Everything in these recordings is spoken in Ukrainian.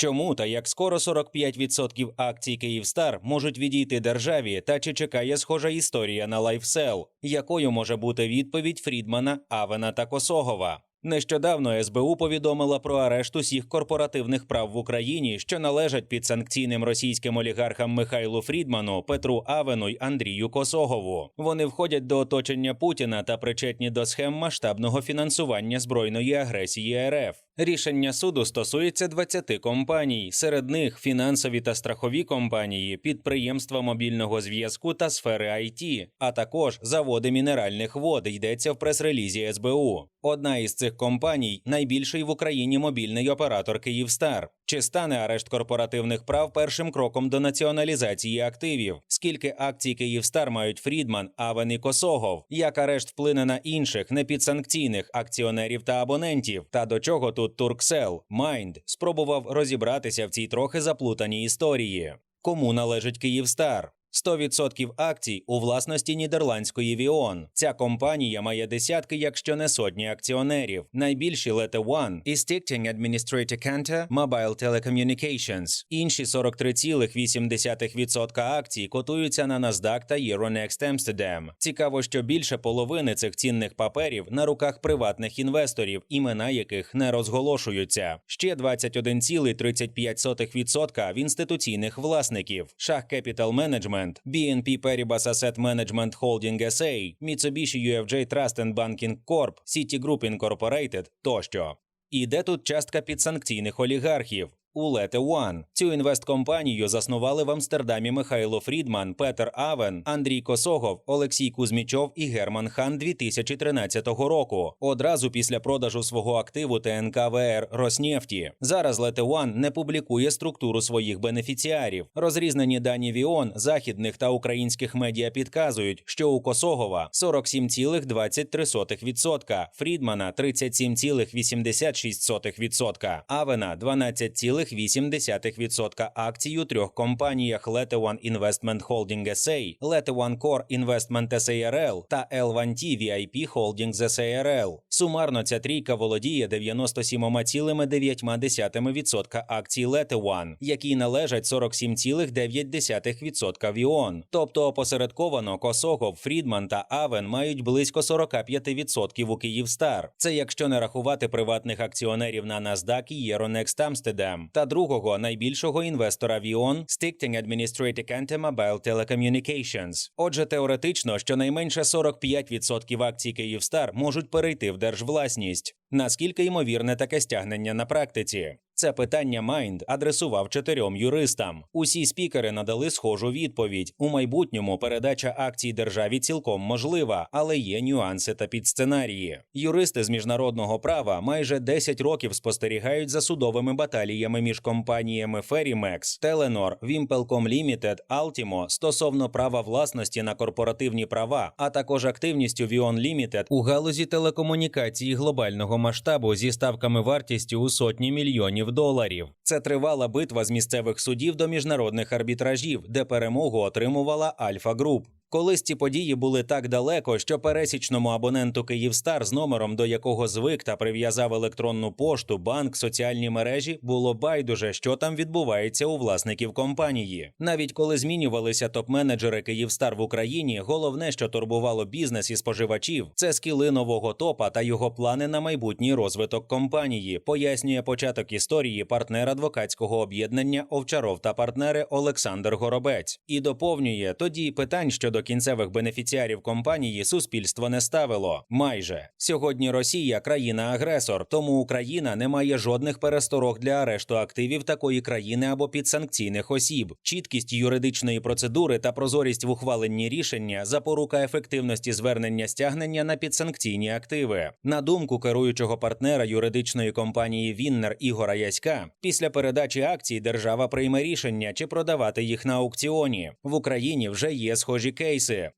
Чому та як скоро 45% акцій Київстар можуть відійти державі, та чи чекає схожа історія на лайфсел? Якою може бути відповідь Фрідмана, Авена та Косогова? Нещодавно СБУ повідомила про арешт усіх корпоративних прав в Україні, що належать під санкційним російським олігархам Михайлу Фрідману, Петру Авену й Андрію Косогову. Вони входять до оточення Путіна та причетні до схем масштабного фінансування збройної агресії РФ. Рішення суду стосується 20 компаній, серед них фінансові та страхові компанії, підприємства мобільного зв'язку та сфери IT, а також заводи мінеральних вод. Йдеться в прес-релізі СБУ. Одна із цих компаній найбільший в Україні мобільний оператор Київстар. Чи стане арешт корпоративних прав першим кроком до націоналізації активів? Скільки акцій Київстар мають Фрідман, Авен і Косогов? Як арешт вплине на інших непідсанкційних акціонерів та абонентів? Та до чого тут Турксел? Майнд спробував розібратися в цій трохи заплутаній історії. Кому належить Київстар? 100% акцій у власності нідерландської Віон. Ця компанія має десятки, якщо не сотні акціонерів. Найбільші Lete One і Stichting Administrator Cantor Mobile Telecommunications. Інші 43,8% акцій котуються на NASDAQ та Euronext Amsterdam. Цікаво, що більше половини цих цінних паперів на руках приватних інвесторів, імена яких не розголошуються. Ще 21,35% в інституційних власників. Шах Capital Management, BNP Paribas Asset Management Holding SA, Mitsubishi UFJ Trust and Banking Corp, Citigroup Incorporated тощо. І де тут частка підсанкційних олігархів? У Lete One. Цю інвесткомпанію заснували в Амстердамі Михайло Фрідман, Петер Авен, Андрій Косогов, Олексій Кузьмічов і Герман Хан 2013 року. Одразу після продажу свого активу ТНК ВР Роснефті. Зараз Lete One не публікує структуру своїх бенефіціарів. Розрізнені дані Віон, західних та українських медіа підказують, що у Косогова 47,23%, Фрідмана 37,86%, Авена 12,8%. 0,8% акцій у трьох компаніях Lete One Investment Holding SA, One Core Investment SARL та L1T VIP Holdings SARL. Сумарно ця трійка володіє 97,9% акцій Lete One, які належать 47,9% Віон. Тобто опосередковано Косогов, Фрідман та Авен мають близько 45% у Київстар. Це якщо не рахувати приватних акціонерів на NASDAQ і Euronext Amsterdam та другого найбільшого інвестора Віон Stichting Administrative Kante Mobile Telecommunications. Отже, теоретично, щонайменше 45% акцій Київстар можуть перейти в держвласність. Наскільки ймовірне таке стягнення на практиці? Це питання Майнд адресував чотирьом юристам. Усі спікери надали схожу відповідь. У майбутньому передача акцій державі цілком можлива, але є нюанси та підсценарії. Юристи з міжнародного права майже 10 років спостерігають за судовими баталіями між компаніями Ferrymex, Telenor, Wimpelcom Limited, Altimo стосовно права власності на корпоративні права, а також активністю Vion Limited у галузі телекомунікації глобального масштабу зі ставками вартістю у сотні мільйонів доларів. Це тривала битва з місцевих судів до міжнародних арбітражів, де перемогу отримувала Альфа Груп. Колись ці події були так далеко, що пересічному абоненту Київстар, з номером до якого звик та прив'язав електронну пошту, банк, соціальні мережі, було байдуже, що там відбувається у власників компанії. Навіть коли змінювалися топ-менеджери Київстар в Україні, головне, що турбувало бізнес і споживачів, це скіли нового топа та його плани на майбутній розвиток компанії, пояснює початок історії партнер адвокатського об'єднання Овчаров та партнери Олександр Горобець і доповнює тоді питань щодо до кінцевих бенефіціарів компанії суспільство не ставило. Майже сьогодні Росія країна-агресор, тому Україна не має жодних пересторог для арешту активів такої країни або підсанкційних осіб. Чіткість юридичної процедури та прозорість в ухваленні рішення запорука ефективності звернення стягнення на підсанкційні активи. На думку керуючого партнера юридичної компанії Віннер Ігора Яська, після передачі акцій держава прийме рішення чи продавати їх на аукціоні в Україні. Вже є схожі кейси.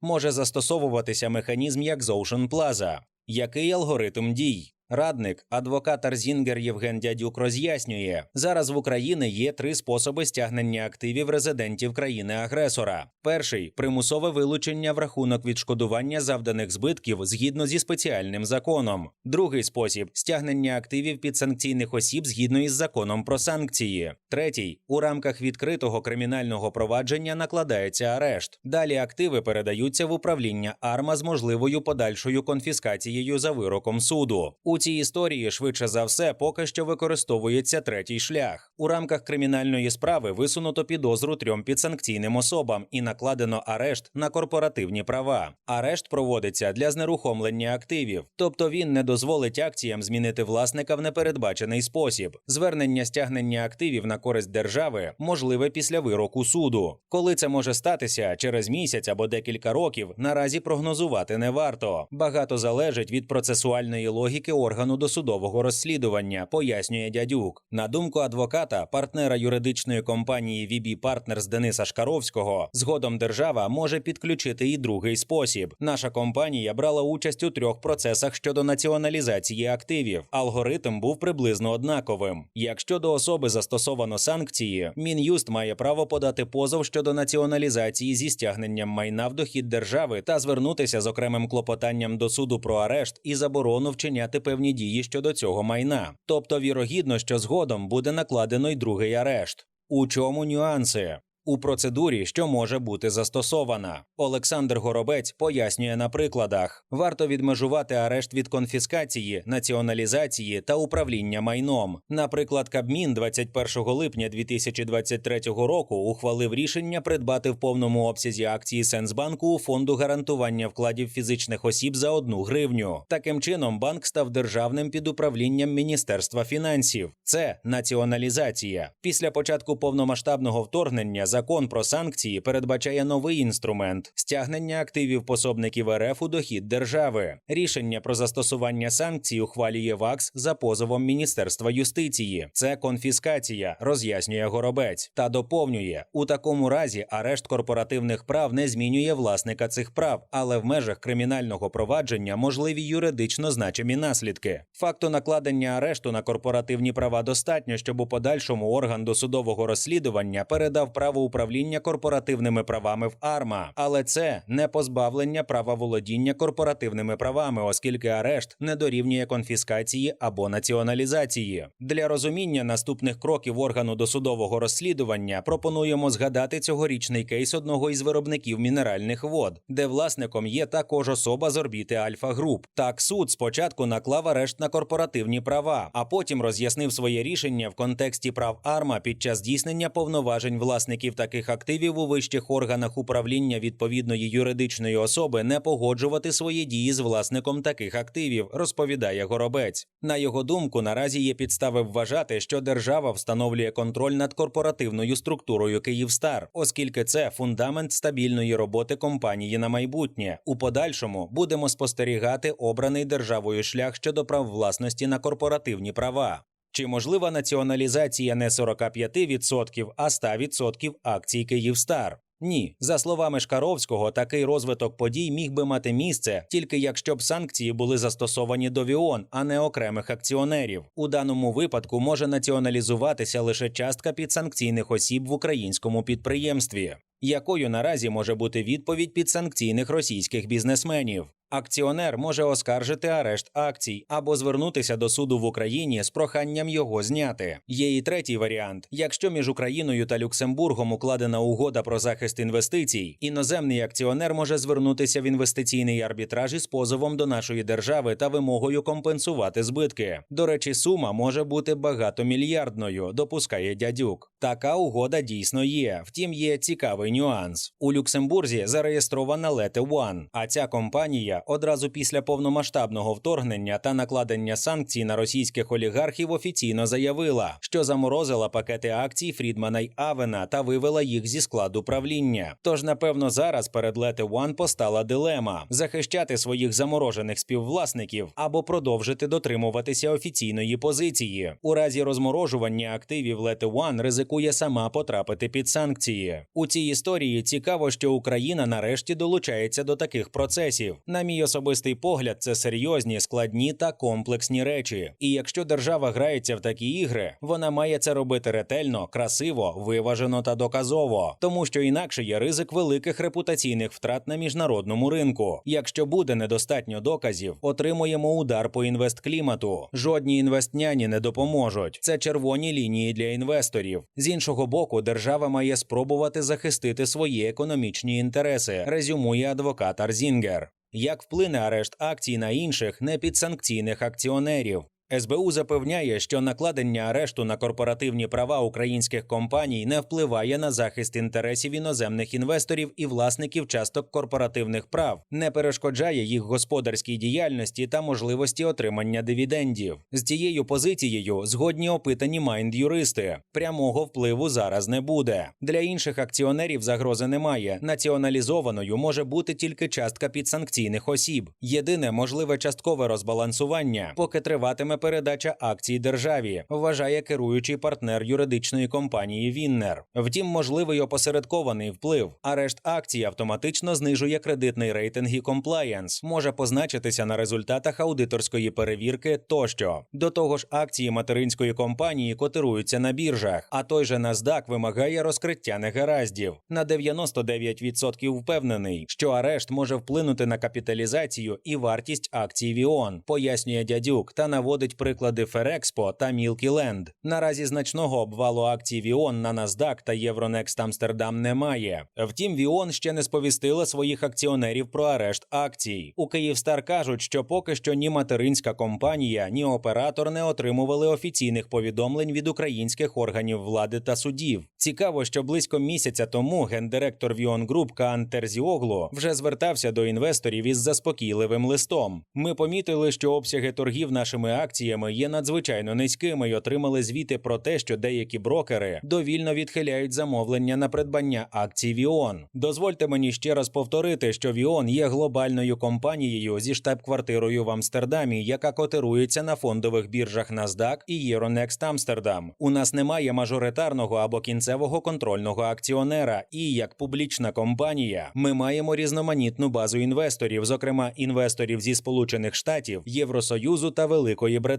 Може застосовуватися механізм як Plaza. Який алгоритм дій? Радник, адвокат Арзінгер Євген Дядюк роз'яснює, зараз в Україні є три способи стягнення активів резидентів країни-агресора. Перший примусове вилучення в рахунок відшкодування завданих збитків згідно зі спеціальним законом. Другий спосіб стягнення активів підсанкційних осіб згідно із законом про санкції. Третій у рамках відкритого кримінального провадження накладається арешт. Далі активи передаються в управління АРМА з можливою подальшою конфіскацією за вироком суду. У цій історії швидше за все поки що використовується третій шлях. У рамках кримінальної справи висунуто підозру трьом підсанкційним особам і накладено арешт на корпоративні права. Арешт проводиться для знерухомлення активів, тобто він не дозволить акціям змінити власника в непередбачений спосіб. Звернення стягнення активів на користь держави можливе після вироку суду. Коли це може статися через місяць або декілька років, наразі прогнозувати не варто. Багато залежить від процесуальної логіки органу досудового розслідування, пояснює дядюк. На думку адвоката, партнера юридичної компанії VB Partners Дениса Шкаровського, згодом держава може підключити і другий спосіб. Наша компанія брала участь у трьох процесах щодо націоналізації активів. Алгоритм був приблизно однаковим. Якщо до особи застосовано санкції, мін'юст має право подати позов щодо націоналізації зі стягненням майна в дохід держави та звернутися з окремим клопотанням до суду про арешт і заборону вчиняти певні дії щодо цього майна. Тобто, вірогідно, що згодом буде накладено й другий арешт. У чому нюанси? У процедурі, що може бути застосована, Олександр Горобець пояснює на прикладах: варто відмежувати арешт від конфіскації, націоналізації та управління майном. Наприклад, Кабмін 21 липня 2023 року ухвалив рішення придбати в повному обсязі акції Сенсбанку у фонду гарантування вкладів фізичних осіб за одну гривню. Таким чином, банк став державним під управлінням Міністерства фінансів. Це націоналізація. Після початку повномасштабного вторгнення закон про санкції передбачає новий інструмент стягнення активів пособників РФ у дохід держави. Рішення про застосування санкцій ухвалює ВАКС за позовом Міністерства юстиції. Це конфіскація, роз'яснює Горобець та доповнює у такому разі арешт корпоративних прав не змінює власника цих прав, але в межах кримінального провадження можливі юридично значимі наслідки. Факту накладення арешту на корпоративні права достатньо, щоб у подальшому орган досудового розслідування передав право управління корпоративними правами в АРМА, але це не позбавлення права володіння корпоративними правами, оскільки арешт не дорівнює конфіскації або націоналізації. Для розуміння наступних кроків органу досудового розслідування пропонуємо згадати цьогорічний кейс одного із виробників мінеральних вод, де власником є також особа з орбіти Альфа Груп. Так суд спочатку наклав арешт на корпоративні права, а потім роз'яснив своє рішення в контексті прав АРМА під час здійснення повноважень власників таких активів у вищих органах управління відповідної юридичної особи не погоджувати свої дії з власником таких активів, розповідає Горобець. На його думку, наразі є підстави вважати, що держава встановлює контроль над корпоративною структурою Київстар, оскільки це фундамент стабільної роботи компанії на майбутнє. У подальшому будемо спостерігати обраний державою шлях щодо прав власності на корпоративні права. Чи можлива націоналізація не 45%, а 100% акцій Київстар? Ні, за словами Шкаровського, такий розвиток подій міг би мати місце тільки якщо б санкції були застосовані до ВІОН, а не окремих акціонерів. У даному випадку може націоналізуватися лише частка підсанкційних осіб в українському підприємстві. Якою наразі може бути відповідь підсанкційних російських бізнесменів? Акціонер може оскаржити арешт акцій або звернутися до суду в Україні з проханням його зняти. Є і третій варіант: якщо між Україною та Люксембургом укладена угода про захист інвестицій, іноземний акціонер може звернутися в інвестиційний арбітраж із позовом до нашої держави та вимогою компенсувати збитки. До речі, сума може бути багатомільярдною, допускає дядюк. Така угода дійсно є. Втім, є цікавий нюанс. У Люксембурзі зареєстрована Lete One, а ця компанія одразу після повномасштабного вторгнення та накладення санкцій на російських олігархів офіційно заявила, що заморозила пакети акцій Фрідмана й Авена та вивела їх зі складу правління. Тож, напевно, зараз перед Lete One постала дилема: захищати своїх заморожених співвласників або продовжити дотримуватися офіційної позиції. У разі розморожування активів Lete One ризикує сама потрапити під санкції. У цій історії цікаво, що Україна нарешті долучається до таких процесів. На мій особистий погляд, це серйозні, складні та комплексні речі. І якщо держава грається в такі ігри, вона має це робити ретельно, красиво, виважено та доказово, тому що інакше є ризик великих репутаційних втрат на міжнародному ринку. Якщо буде недостатньо доказів, отримуємо удар по інвестклімату. Жодні інвестняні не допоможуть. Це червоні лінії для інвесторів. З іншого боку, держава має спробувати захистити свої економічні інтереси, резюмує адвокат Арзінгер. Як вплине арешт акцій на інших непідсанкційних акціонерів? СБУ запевняє, що накладення арешту на корпоративні права українських компаній не впливає на захист інтересів іноземних інвесторів і власників часток корпоративних прав, не перешкоджає їх господарській діяльності та можливості отримання дивідендів. З цією позицією згодні опитані майнд-юристи. Прямого впливу зараз не буде. Для інших акціонерів загрози немає. Націоналізованою може бути тільки частка підсанкційних осіб. Єдине можливе часткове розбалансування, поки триватиме передача акцій державі, вважає керуючий партнер юридичної компанії Віннер. Втім, можливий опосередкований вплив. Арешт акцій автоматично знижує кредитний рейтинг і комплаєнс, може позначитися на результатах аудиторської перевірки тощо. До того ж, акції материнської компанії котируються на біржах, а той же NASDAQ вимагає розкриття негараздів. На 99% впевнений, що арешт може вплинути на капіталізацію і вартість акцій Віон, пояснює дядюк та наводить приклади Ферекспо та Мілкіленд. Наразі значного обвалу акцій Віон на NASDAQ та Євронекст Амстердам немає. Втім, Віон ще не сповістила своїх акціонерів про арешт акцій. У Київстар кажуть, що поки що ні материнська компанія, ні оператор не отримували офіційних повідомлень від українських органів влади та судів. Цікаво, що близько місяця тому гендиректор Віон Груп Каан Терзіоглу вже звертався до інвесторів із заспокійливим листом. Ми помітили, що обсяги торгів нашими акціями є надзвичайно низькими і отримали звіти про те, що деякі брокери довільно відхиляють замовлення на придбання акцій Віон. Дозвольте мені ще раз повторити, що Віон є глобальною компанією зі штаб-квартирою в Амстердамі, яка котирується на фондових біржах NASDAQ і Euronext Амстердам. У нас немає мажоритарного або кінцевого контрольного акціонера, і як публічна компанія ми маємо різноманітну базу інвесторів, зокрема інвесторів зі Сполучених Штатів, Євросоюзу та Великої Британії.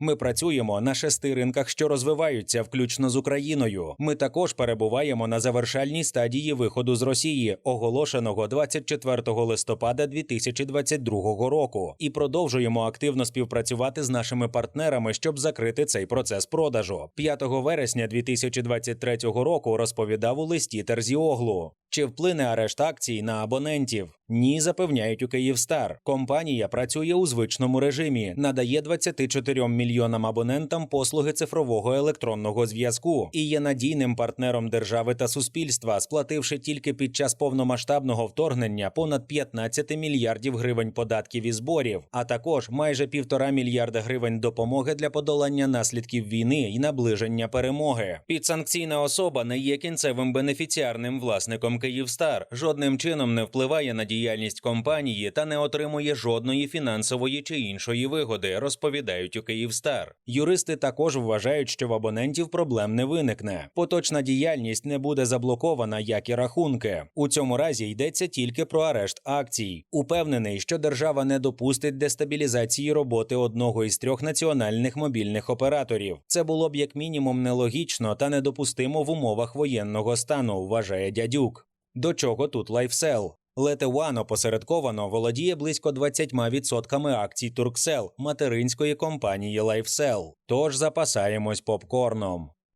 Ми працюємо на шести ринках, що розвиваються, включно з Україною. Ми також перебуваємо на завершальній стадії виходу з Росії, оголошеного 24 листопада 2022 року, і продовжуємо активно співпрацювати з нашими партнерами, щоб закрити цей процес продажу. 5 вересня 2023 року розповідав у листі Терзіоглу. Чи вплине арешт акцій на абонентів? Ні, запевняють у Київстар. Компанія працює у звичному режимі, надає 24 мільйонам абонентам послуги цифрового електронного зв'язку і є надійним партнером держави та суспільства, сплативши тільки під час повномасштабного вторгнення понад 15 мільярдів гривень податків і зборів, а також майже півтора мільярда гривень допомоги для подолання наслідків війни і наближення перемоги. Підсанкційна особа не є кінцевим бенефіціарним власником Київстар, жодним чином не впливає на діяльність компанії та не отримує жодної фінансової чи іншої вигоди, розповідають у Київстар. Юристи також вважають, що в абонентів проблем не виникне. Поточна діяльність не буде заблокована, як і рахунки. У цьому разі йдеться тільки про арешт акцій. Упевнений, що держава не допустить дестабілізації роботи одного із трьох національних мобільних операторів. Це було б як мінімум нелогічно та недопустимо в умовах воєнного стану, вважає дядюк. До чого тут лайфсел? Летеван опосередковано володіє близько 20% акцій Турксел материнської компанії Лайфсел. Тож запасаємось попкорном.